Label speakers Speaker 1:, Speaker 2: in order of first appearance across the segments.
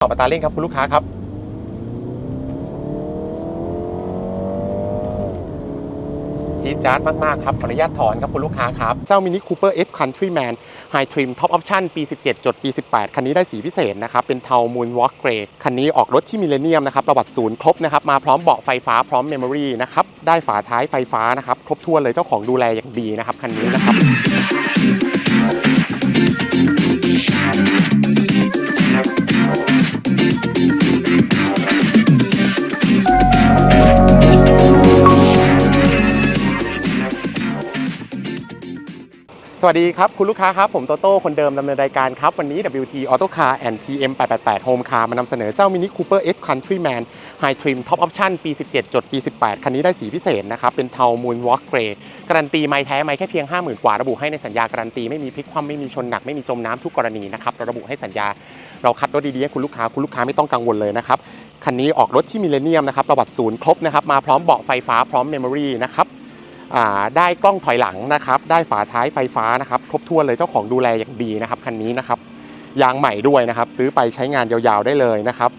Speaker 1: ตอบอัตราเร่งครับ คุณลูกค้าครับ จี๊ดจ๊าดมาก ๆ ครับ ขออนุญาตถอนครับ คุณลูกค้าครับ เจ้า Mini Cooper F Countryman High Trim Top Option ปี 17 จดปี 18 คันนี้ได้สีพิเศษนะครับ เป็นเทา Moonwalk Grey คันนี้ออกรถที่มิเลเนียมนะครับ ประวัติศูนย์ครบนะครับ มาพร้อมเบาะไฟฟ้าพร้อมเมมโมรีนะครับ ได้ฝาท้ายไฟฟ้านะครับ ครบถ้วนเลยเจ้าของดูแลอย่างดีนะครับคันนี้นะครับ สวัสดีครับ คุณลูกค้าครับ ผมโตโต้คนเดิมดำเนินรายการครับ วันนี้ WT Auto Car and TM 888 Home Car มานำเสนอเจ้า Mini Cooper F Countryman High Trim Top Option ปี 17 จดปี 18 คันนี้ได้สีพิเศษนะครับ เป็นเทา Moonwalk Grey การันตีไม่แท้ไม่แค่เพียง 50,000 กว่า ระบุให้ในสัญญาการันตี ไม่มีพลิกคว่ำไม่มีชนหนักไม่มีจมน้ำทุกกรณีนะครับเราระบุให้สัญญาเราคัดรถดีๆให้คุณลูกค้าคุณลูกค้าไม่ต้องกังวลเลยนะครับคันนี้ออกรถที่มิเลเนียมนะครับประวัติศูนย์ครบนะครับมาพร้อมเบาะไฟฟ้าพร้อมเมมโมรีนะครับอ่ ได้กล้องถอยหลังนะครับ ได้ฝาท้ายไฟฟ้านะครับครบถ้วนเลยเจ้าของดูแลอย่างดีนะครับคันนี้นะครับยางใหม่ด้วยนะครับ ซื้อไปใช้งานยาวๆได้เลยนะครับ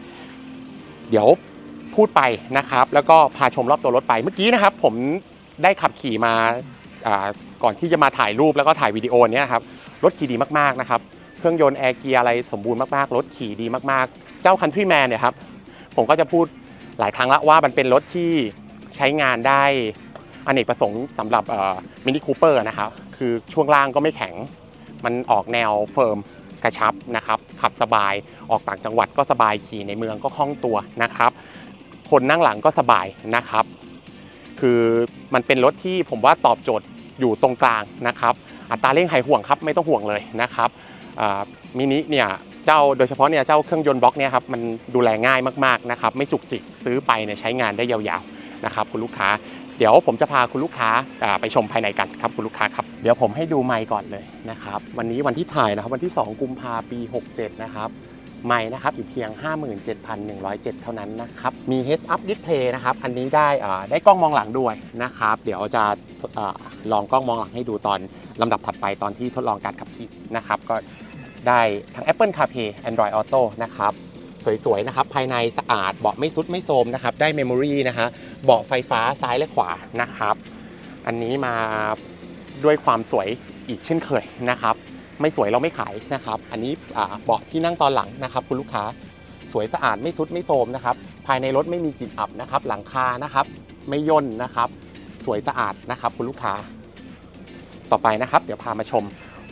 Speaker 1: เดี๋ยวพูดไปนะครับ แล้วก็พาชมรอบตัวรถไปเมื่อกี้นะครับ ผมได้ขับขี่มาก่อนที่จะมาถ่ายรูปแล้วก็ถ่ายวิดีโอเนี้ยครับรถขี่ดีมากๆนะครับ เครื่องยนต์แอร์เกียร์อะไรสมบูรณ์มากๆ รถขี่ดีมากๆ เจ้า Countryman เนี่ยครับ ผมก็จะพูดหลายครั้งละว่ามันเป็นรถที่ใช้งานได้ อเนกประสงค์สำหรับมินิคูเปอร์นะครับคือช่วงล่างก็ไม่แข็ง มันออกแนวเฟิร์มกระชับนะครับขับสบายออกต่างจังหวัดก็สบายขี่ในเมืองก็คล่องตัวนะครับ คนนั่งหลังก็สบายนะครับ คือมันเป็นรถที่ผมว่าตอบโจทย์อยู่ตรงกลางนะครับ อัตราเร่งหายห่วงครับไม่ต้องห่วงเลยนะครับมินิเนี่ยเจ้าโดยเฉพาะเนี่ยเจ้าเครื่องยนต์บล็อกเนี่ยครับมันดูแลง่ายมากๆนะครับไม่จุกจิกซื้อไปเนี่ยใช้งานได้ยาวๆนะครับคุณลูกค้า เดี๋ยวผมจะพาคุณลูกค้าไปชมภายในกันครับคุณลูกค้าครับ เดี๋ยวผมให้ดูไมค์ก่อนเลยนะครับ วันนี้วันที่ถ่ายนะครับวันที่ 2 กุมภาปี 67 นะครับไมค์นะครับอยู่เพียง 57,107 เท่านั้นนะครับ มี Heads Up Display นะครับ อันนี้ได้อ่าได้กล้องมองหลังด้วยนะครับ เดี๋ยวจะอาลองกล้องมองหลังให้ดูตอนลำดับถัดไปตอนที่ทดลองการขับขี่นะครับ ก็ได้ทั้ง Apple CarPlay Android Auto นะครับ สวยๆนะครับภายในสะอาดเบาะไม่ซุดไม่โทมนะครับได้เมมโมรีนะฮะเบาะไฟฟ้าซ้ายและขวานะครับ อันนี้มาด้วยความสวยอีกเช่นเคยนะครับ ไม่สวยเราไม่ขายนะครับ อันนี้เบาะที่นั่งตอนหลังนะครับ คุณลูกค้าสวยสะอาดไม่ซุดไม่โทมนะครับภายในรถไม่มีกลิ่นอับนะครับหลังคานะครับ ไม่ย่นนะครับ สวยสะอาดนะครับคุณลูกค้า ต่อไปนะครับ เดี๋ยวพามาชม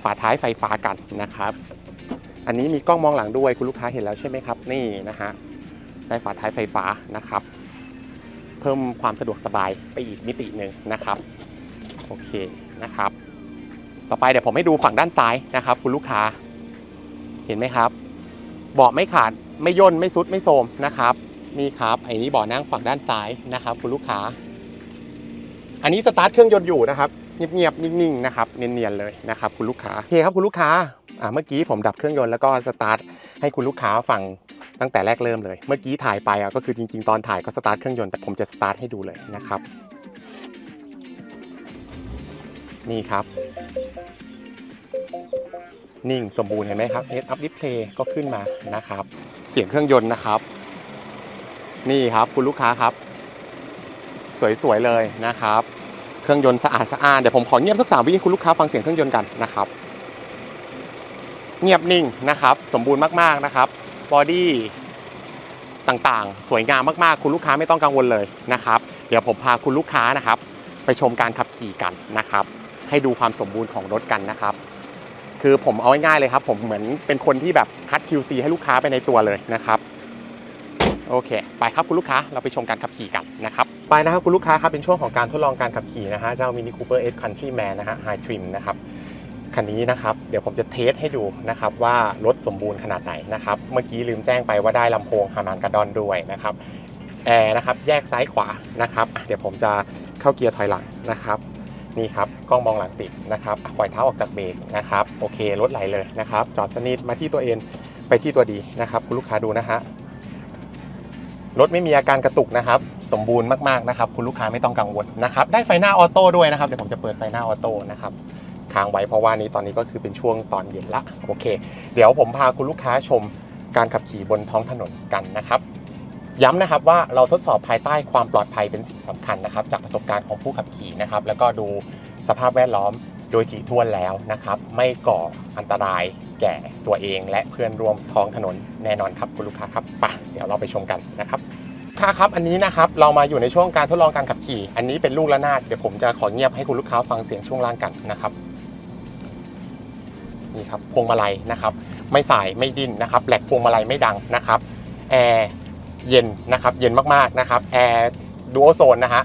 Speaker 1: ฝาท้ายไฟฟ้ากันนะครับ อันนี้มีกล้องมองหลังด้วยคุณลูกค้าเห็นแล้วใช่ไหมครับ นี่นะฮะได้ฝาท้ายไฟฟ้านะครับ เพิ่มความสะดวกสบายไปอีกมิติหนึ่งนะครับโอเคนะครับ ต่อไปเดี๋ยวผมให้ดูฝั่งด้านซ้ายนะครับ คุณลูกค้าเห็นไหมครับเบาะไม่ขาดไม่ย่นไม่ซุดไม่โทมนะครับนี่ครับไอ้นี้เบาะนั่งฝั่งด้านซ้ายนะครับ คุณลูกค้า อันนี้สตาร์ทเครื่องยนต์อยู่นะครับเงียบๆนิ่งๆนะครับเนียนๆเลยนะครับ คุณลูกค้าโอเคครับคุณลูกค้า เมื่อกี้ผมดับเครื่องยนต์แล้วก็สตาร์ทให้คุณลูกค้าฟังตั้งแต่แรกเริ่มเลย เมื่อกี้ถ่ายไปอะก็คือจริง ๆ ตอนถ่ายก็สตาร์ทเครื่องยนต์แต่ผมจะสตาร์ทให้ดูเลยนะครับ นี่ครับ นิ่งสมบูรณ์เห็นไหมครับ Head Up Display ก็ขึ้นมานะครับ เสียงเครื่องยนต์นะครับ นี่ครับคุณลูกค้าครับ สวยๆเลยนะครับ เครื่องยนต์สะอาดสะอ้านเดี๋ยวผมขอเงียบสักสามวิให้คุณลูกค้าฟังเสียงเครื่องยนต์กันนะครับ เงียบนิ่งนะครับ สมบูรณ์มากๆนะครับบอดี้ต่างๆ สวยงามมากๆ คุณลูกค้าไม่ต้องกังวลเลยนะครับ เดี๋ยวผมพาคุณลูกค้านะครับ ไปชมการขับขี่กันนะครับ ให้ดูความสมบูรณ์ของรถกันนะครับ คือผมเอาง่ายๆเลยครับ ผมเหมือนเป็นคนที่แบบคัด QC ให้ลูกค้าไปในตัวเลยนะครับโอเค ไปครับคุณลูกค้าเราไปชมการขับขี่กันนะครับ ไปนะครับคุณลูกค้าครับเป็นช่วงของการทดลองการขับขี่นะฮะเจ้า Mini Cooper S Countryman นะฮะ High Trim นะครับ คันนี้นะครับ เดี๋ยวผมจะเทสให้ดูนะครับว่ารถสมบูรณ์ขนาดไหนนะครับ เมื่อกี้ลืมแจ้งไปว่าได้ลำโพงฮามานกาดอนด้วยนะครับแอร์นะครับแยกซ้ายขวานะครับ เดี๋ยวผมจะเข้าเกียร์ถอยหลังนะครับนี่ครับกล้องมองหลังติดนะครับปล่อยเท้าออกจากเบรกนะครับโอเครถไหลเลยนะครับ จอดสนิทมาที่ตัวเองไปที่ตัวดีนะครับ คุณลูกค้าดูนะฮะรถไม่มีอาการกระตุกนะครับ สมบูรณ์มากๆนะครับ คุณลูกค้าไม่ต้องกังวลนะครับ ได้ไฟหน้าออโต้ด้วยนะครับเดี๋ยวผมจะเปิดไฟหน้าออโต้นะครับ ค้างไว้เพราะว่านี้ตอนนี้ก็คือเป็นช่วงตอนเย็นละโอเค เดี๋ยวผมพาคุณลูกค้าชมการขับขี่บนท้องถนนกันนะครับ ย้ำนะครับว่าเราทดสอบภายใต้ความปลอดภัยเป็นสิ่งสำคัญนะครับ จากประสบการณ์ของผู้ขับขี่นะครับ แล้วก็ดูสภาพแวดล้อมโดยถี่ถ้วนแล้วนะครับ ไม่ก่ออันตรายแก่ตัวเองและเพื่อนร่วมท้องถนนแน่นอนครับคุณลูกค้าครับไปะเดี๋ยวเราไปชมกันนะครับค่ะครับอันนี้นะครับเรามาอยู่ในช่วงการทดลองการขับขี่ อันนี้เป็นลูกระนาดเดี๋ยวผมจะขอเงียบให้คุณลูกค้าฟังเสียงช่วงล่างกันนะครับ นี่ครับพวงมาลัยนะครับ ไม่สายไม่ดิ้นนะครับแหลกพวงมาลัยไม่ดังนะครับแอร์เย็นนะครับ เย็นมากๆนะครับแอร์ดูโอโซนนะฮะ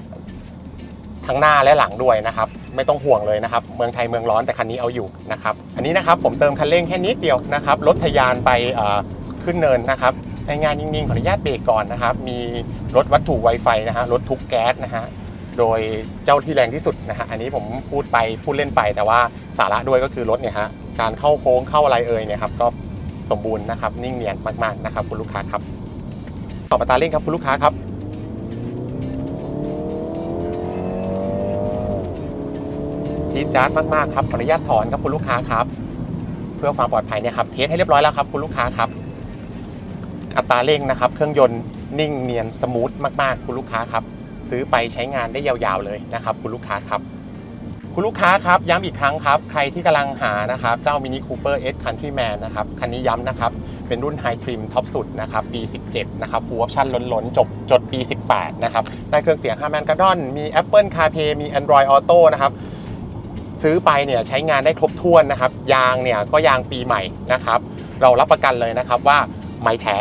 Speaker 1: ทั้งหน้าและหลังด้วยนะครับ ไม่ต้องห่วงเลยนะครับ เมืองไทยเมืองร้อนแต่คันนี้เอาอยู่นะครับ อันนี้นะครับผมเติมคันเร่งแค่นิดเดียวนะครับรถทะยานไปขึ้นเนินนะครับในงายๆนิ่งๆขออนุญาตเบรกก่อนนะครับ มีรถวัตถุไวไฟนะฮะรถทุกแก๊สนะฮะ โดยเจ้าที่แรงที่สุดนะฮะอันนี้ผมพูดไปพูดเล่นไป แต่ว่าสาระด้วยก็คือรถเนี่ยฮะการเข้าโค้งเข้าอะไรเอ่ยเนี่ยครับก็สมบูรณ์นะครับนิ่งเนียนมากๆนะครับคุณลูกค้าครับต่อมาตาเร่งครับคุณลูกค้าครับจี๊ดจ๊าดมากๆครับขออนุญาตถอนครับคุณลูกค้าครับ เพื่อความปลอดภัยเนี่ยครับเทสให้เรียบร้อยแล้วครับคุณลูกค้าครับ อัตราเร่งนะครับ เครื่องยนต์นิ่งเนียนสมูทมากๆ คุณลูกค้าครับ ซื้อไปใช้งานได้ยาวๆเลยนะครับ คุณลูกค้าครับ คุณลูกค้าครับย้ำอีกครั้งครับ ใครที่กำลังหานะครับ เจ้า Mini Cooper S Countryman นะครับ คันนี้ย้ำนะครับ เป็นรุ่น High Trim ท็อปสุดนะครับ ปี 17 นะครับ Full Option ล้นๆ จบจดปี 18 นะครับ ได้เครื่องเสียง Harman Kardon มี Apple CarPlay มี Android Auto นะครับซื้อไปเนี่ยใช้งานได้ครบถ้วนนะครับ ยางเนี่ยก็ยางปีใหม่นะครับ เรารับประกันเลยนะครับว่าไม่แท้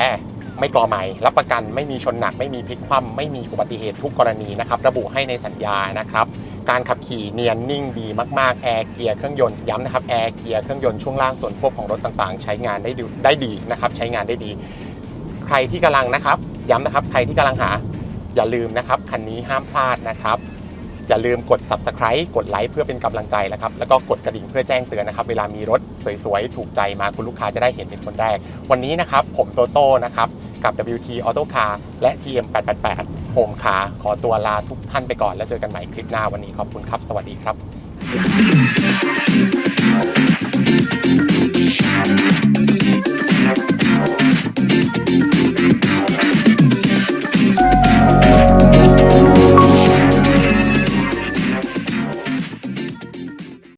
Speaker 1: ไม่กรอใหม่รับประกันไม่มีชนหนัก ไม่มีพลิกคว่ำไม่มีอุบัติเหตุทุกกรณีนะครับระบุให้ในสัญญานะครับการขับขี่เนียนนิ่งดีมากๆแอร์เกียร์เครื่องยนต์ย้ำนะครับแอร์เกียร์เครื่องยนต์ช่วงล่างส่วนควบของรถต่างๆ ใช้งานได้ดีได้ดีนะครับใช้งานได้ดี ใครที่กำลังนะครับย้ำนะครับใครที่กำลังหาอย่าลืมนะครับคันนี้ห้ามพลาดนะครับอย่าลืมกด subscribe กดไลค์เพื่อเป็นกำลังใจนะครับ แล้วก็กดกระดิ่งเพื่อแจ้งเตือนนะครับ เวลามีรถสวยๆ ถูกใจมาคุณลูกค้าจะได้เห็นเป็นคนแรก วันนี้นะครับ ผมโตโต้นะครับ กับ WT Auto Car และ TM 888 Home Car ขอตัวลาทุกท่านไปก่อนแล้วเจอกันใหม่คลิปหน้าวันนี้ขอบคุณครับ สวัสดีครับ